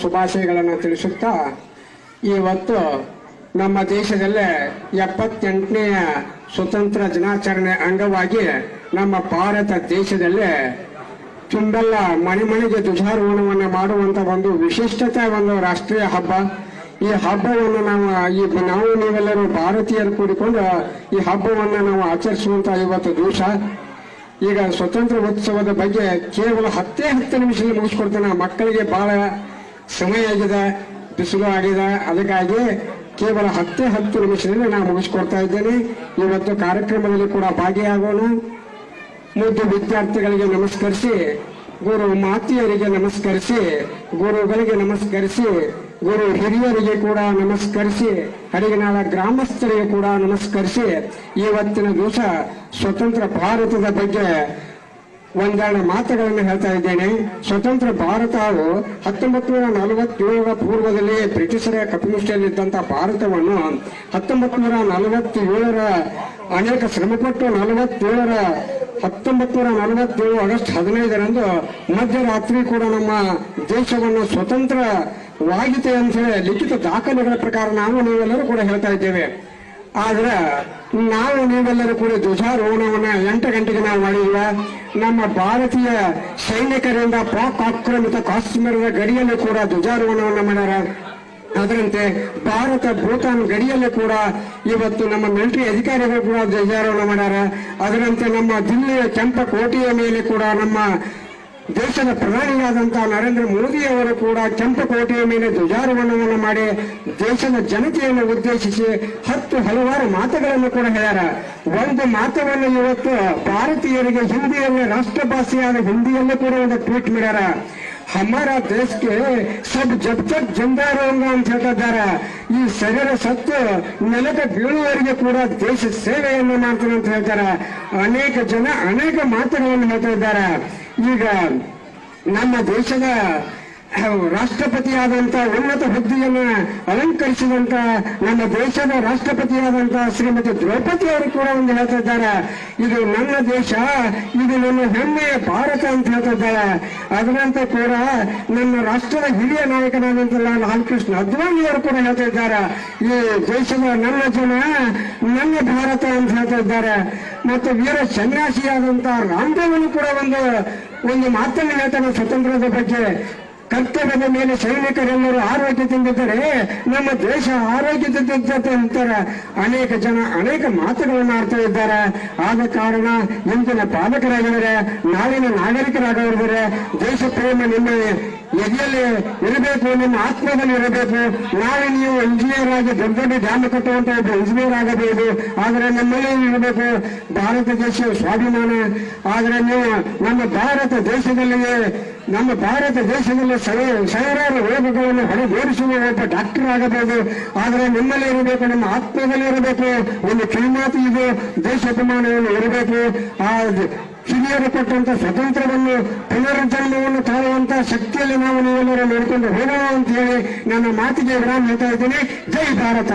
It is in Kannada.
ಶುಭಾಶಯಗಳನ್ನು ತಿಳಿಸುತ್ತಾ, ಇವತ್ತು ನಮ್ಮ ದೇಶದಲ್ಲೇ ಎಪ್ಪತ್ತೆಂಟನೆಯ ಸ್ವತಂತ್ರ ದಿನಾಚರಣೆ ಅಂಗವಾಗಿ ನಮ್ಮ ಭಾರತ ದೇಶದಲ್ಲೇ ತುಂಬೆಲ್ಲ ಮನೆ ಮನೆಗೆ ಧ್ವಜಾರೋಹಣವನ್ನು ಮಾಡುವಂತ ಒಂದು ವಿಶಿಷ್ಟತೆ ಒಂದು ರಾಷ್ಟ್ರೀಯ ಹಬ್ಬ. ಈ ಹಬ್ಬವನ್ನು ನಾವು, ಈ ನಾವು ನೀವೆಲ್ಲರೂ ಭಾರತೀಯರು ಕೂಡಿಕೊಂಡು ಈ ಹಬ್ಬವನ್ನು ನಾವು ಆಚರಿಸುವಂತ ಇವತ್ತು ದಿವಸ. ಈಗ ಸ್ವತಂತ್ರ ಉತ್ಸವದ ಬಗ್ಗೆ ಕೇವಲ ಹತ್ತೇ ಹತ್ತು ನಿಮಿಷದಲ್ಲಿ ಮುಗಿಸ್ಕೊಡ್ತೇನೆ. ಮಕ್ಕಳಿಗೆ ಬಹಳ ಸಮಯ ಆಗಿದೆ ಬಿಸಿಲು ಆಗಿದೆ. ಅದಕ್ಕಾಗಿ ಕೇವಲ ಹತ್ತೇ ಹತ್ತು ನಿಮಿಷದಲ್ಲಿ ನಾನು ಮುಗಿಸ್ಕೊಡ್ತಾ ಇದ್ದೇನೆ. ಇವತ್ತು ಕಾರ್ಯಕ್ರಮದಲ್ಲಿ ಕೂಡ ಭಾಗಿಯಾಗೋಣ. ಮುದ್ದು ವಿದ್ಯಾರ್ಥಿಗಳಿಗೆ ನಮಸ್ಕರಿಸಿ, ಗುರು ಮಾತೆಯರಿಗೆ ನಮಸ್ಕರಿಸಿ, ಗುರುಗಳಿಗೆ ನಮಸ್ಕರಿಸಿ, ಗುರು ಹಿರಿಯರಿಗೆ ಕೂಡ ನಮಸ್ಕರಿಸಿ, ಹರಿಗನಾಳ ಗ್ರಾಮಸ್ಥರಿಗೆ ಕೂಡ ನಮಸ್ಕರಿಸಿ ಇವತ್ತಿನ ದಿವಸ ಸ್ವತಂತ್ರ ಭಾರತದ ಬಗ್ಗೆ ಒಂದೆರಡು ಮಾತುಗಳನ್ನು ಹೇಳ್ತಾ ಇದ್ದೇನೆ. ಸ್ವತಂತ್ರ ಭಾರತವು ಹತ್ತೊಂಬತ್ತು ನೂರ ನಲವತ್ತೇಳರ ಪೂರ್ವದಲ್ಲಿ ಬ್ರಿಟಿಷರ ಕಪಿಮುಷ್ಟಿಯಲ್ಲಿದ್ದಂಥ ಭಾರತವನ್ನು ಹತ್ತೊಂಬತ್ತು ನೂರ ನಲವತ್ತೇಳರ ಅನೇಕ ಶ್ರಮಪಟ್ಟು ನಲವತ್ತೇಳರ ಹತ್ತೊಂಬತ್ತು ನೂರ ನಲವತ್ತೇಳು ಆಗಸ್ಟ್ ಹದಿನೈದರಂದು ಮಧ್ಯರಾತ್ರಿ ಕೂಡ ನಮ್ಮ ದೇಶವನ್ನು ಸ್ವತಂತ್ರವಾಗಿದೆ ಅಂತ ಹೇಳಿ ಲಿಖಿತ ದಾಖಲೆಗಳ ಪ್ರಕಾರ ನಾವು ನೀವೆಲ್ಲರೂ ಕೂಡ ಹೇಳ್ತಾ ಇದ್ದೇವೆ. ಆದ್ರೆ ನಾವು ನೀವೆಲ್ಲರೂ ಕೂಡ ಧ್ವಜಾರೋಹಣವನ್ನ ಎಂಟು ಗಂಟೆಗೆ ನಾವು ಮಾಡಿಲ್ಲ ನಮ್ಮ ಭಾರತೀಯ ಸೈನಿಕರಿಂದ ಪಾಕ್ ಆಕ್ರಮಿತ ಕಾಶ್ಮೀರದ ಗಡಿಯಲ್ಲಿ ಕೂಡ ಧ್ವಜಾರೋಹಣವನ್ನ ಮಾಡ್ಯಾರ. ಅದರಂತೆ ಭಾರತ ಭೂತಾನ್ ಗಡಿಯಲ್ಲಿ ಕೂಡ ಇವತ್ತು ನಮ್ಮ ಮಿಲಿಟರಿ ಅಧಿಕಾರಿಗಳು ಕೂಡ ಧ್ವಜಾರೋಹಣ ಮಾಡ್ಯಾರ. ಅದರಂತೆ ನಮ್ಮ ದಿಲ್ಲಿಯ ಕೆಂಪ ಕೋಟೆಯ ಮೇಲೆ ಕೂಡ ನಮ್ಮ ದೇಶದ ಪ್ರಧಾನಿಯಾದಂತಹ ನರೇಂದ್ರ ಮೋದಿ ಅವರು ಕೂಡ ಕೆಂಪುಕೋಟೆಯ ಮೇಲೆ ಧ್ವಜಾರೋಹಣವನ್ನು ಮಾಡಿ ದೇಶದ ಜನತೆಯನ್ನು ಉದ್ದೇಶಿಸಿ ಹತ್ತು ಹಲವಾರು ಮಾತುಗಳನ್ನು ಕೂಡ ಹೇಳ್ಯಾರ. ಒಂದು ಮಾತವನ್ನು ಇವತ್ತು ಭಾರತೀಯರಿಗೆ ಹಿಂದಿಯಲ್ಲಿ ರಾಷ್ಟ್ರ ಭಾಷೆಯಾದ ಹಿಂದಿಯಲ್ಲೂ ಕೂಡ ಒಂದು ಟ್ವೀಟ್ ಮಾಡ್ಯಾರ. ಹಮಾರ ದೇಶಕ್ಕೆ ಸಬ್ ಜಬ್ ಜಬ್ ಜಿಂದಾ ರೋಂಗ ಅಂತ ಹೇಳ್ತಿದ್ದಾರೆ. ಈ ಶರೀರ ಸತ್ತು ನೆಲಕ್ಕೆ ಬೀಳುವವರಿಗೆ ಕೂಡ ದೇಶ ಸೇವೆಯನ್ನು ಮಾಡ್ತಾನೆ ಅಂತ ಹೇಳ್ತಾರೆ ಅನೇಕ ಜನ ಅನೇಕ ಮಾತುಗಳನ್ನು ಹೇಳ್ತಾ ಇದ್ದಾರೆ ಈಗ ನಮ್ಮ ದೇಶದ ರಾಷ್ಟ್ರಪತಿಯಾದಂತ ಉನ್ನತ ಹುದ್ದೆಯನ್ನ ಅಲಂಕರಿಸಿದಂತ ನಮ್ಮ ದೇಶದ ರಾಷ್ಟ್ರಪತಿಯಾದಂತ ಶ್ರೀಮತಿ ದ್ರೌಪದಿ ಅವರು ಕೂಡ ಒಂದು ಹೇಳ್ತಾ ಇದ್ದಾರೆ ಇದು ನನ್ನ ದೇಶ, ಇದು ನನ್ನ ಹೆಮ್ಮೆಯ ಭಾರತ ಅಂತ ಹೇಳ್ತಾ ಇದ್ದಾರೆ ಅದರಂತೆ ಕೂಡ ನನ್ನ ರಾಷ್ಟ್ರದ ಹಿರಿಯ ನಾಯಕನಾದಂತ ಲಾಲ್ಕೃಷ್ಣ ಅದ್ವಾನಿ ಅವರು ಕೂಡ ಹೇಳ್ತಾ ಇದ್ದಾರೆ ಈ ದೇಶದ ನನ್ನ ಜನ, ನನ್ನ ಭಾರತ ಅಂತ ಹೇಳ್ತಾ ಇದ್ದಾರೆ ಮತ್ತು ವೀರ ಸನ್ಯಾಸಿಯಾದಂತ ರಾಮದೇವನು ಕೂಡ ಒಂದು ಒಂದು ಮಾತನ್ನು ಹೇಳ್ತಾನೆ ಸ್ವತಂತ್ರದ ಬಗ್ಗೆ. ಕರ್ತವ್ಯದ ಮೇಲೆ ಸೈನಿಕರೆಲ್ಲರೂ ಆರೋಗ್ಯದಿಂದಿದ್ದರೆ ನಮ್ಮ ದೇಶ ಆರೋಗ್ಯದಿಂದಿದ್ದಂತೆ ಅಂತಾರೆ. ಅನೇಕ ಜನ ಅನೇಕ ಮಾತುಗಳನ್ನು ಆಡ್ತಾ ಇದ್ದಾರೆ. ಆದ ಕಾರಣ ಇಂದಿನ ಪಾಲಕರಾಗಿದ್ದಾರೆ, ನಾಳಿನ ನಾಗರಿಕರಾಗಿದ್ದಾರೆ. ದೇಶ ಪ್ರೇಮ ನಿಮ್ಮ ಎದೆಯಲ್ಲಿ ಇರಬೇಕು, ನಿಮ್ಮ ಆತ್ಮದಲ್ಲಿ ಇರಬೇಕು. ನಾಳೆ ನೀವು ಇಂಜಿನಿಯರ್ ಆಗಿ ದೊಡ್ಡ ದೊಡ್ಡ ಡ್ಯಾಮ್ ಕಟ್ಟುವಂತ ಒಬ್ಬ ಇಂಜಿನಿಯರ್ ಆಗಬೇಕು ಆದರೆ ನಮ್ಮಲ್ಲಿ ಇರಬೇಕು. ಭಾರತ ದೇಶ ಸ್ವಾಭಿಮಾನ. ಆದರೆ ನೀವು ನಮ್ಮ ಭಾರತ ದೇಶದಲ್ಲಿಯೇ, ನಮ್ಮ ಭಾರತ ದೇಶದಲ್ಲಿ ಸಾವಿರಾರು ರೋಗಗಳನ್ನು ಒಬ್ಬ ಡಾಕ್ಟರ್ ಆಗಬಹುದು ಆದರೆ ನಿಮ್ಮಲ್ಲಿ ಇರಬೇಕು, ನಮ್ಮ ಆತ್ಮದಲ್ಲಿ ಇರಬೇಕು, ಒಂದು ಕಿವಿಮಾತು ಇದೆ ದೇಶಾಭಿಮಾನವನ್ನು ಇರಬೇಕು. ಆ ಹಿರಿಯರು ಕೊಟ್ಟಂತ ಸ್ವತಂತ್ರವನ್ನು, ಪುನರುಜ್ಜನ್ಮವನ್ನು ತಾಳುವಂತ ಶಕ್ತಿಯಲ್ಲಿ ನಾವು ನೀವೆಲ್ಲರೂ ನೋಡಿಕೊಂಡು ಹೋಗೋಣ ಅಂತ ಹೇಳಿ ನನ್ನ ಮಾತಿಗೆ ವಿರಾಮ ಹೇಳ್ತಾ ಇದ್ದೀನಿ. ಜೈ ಭಾರತ.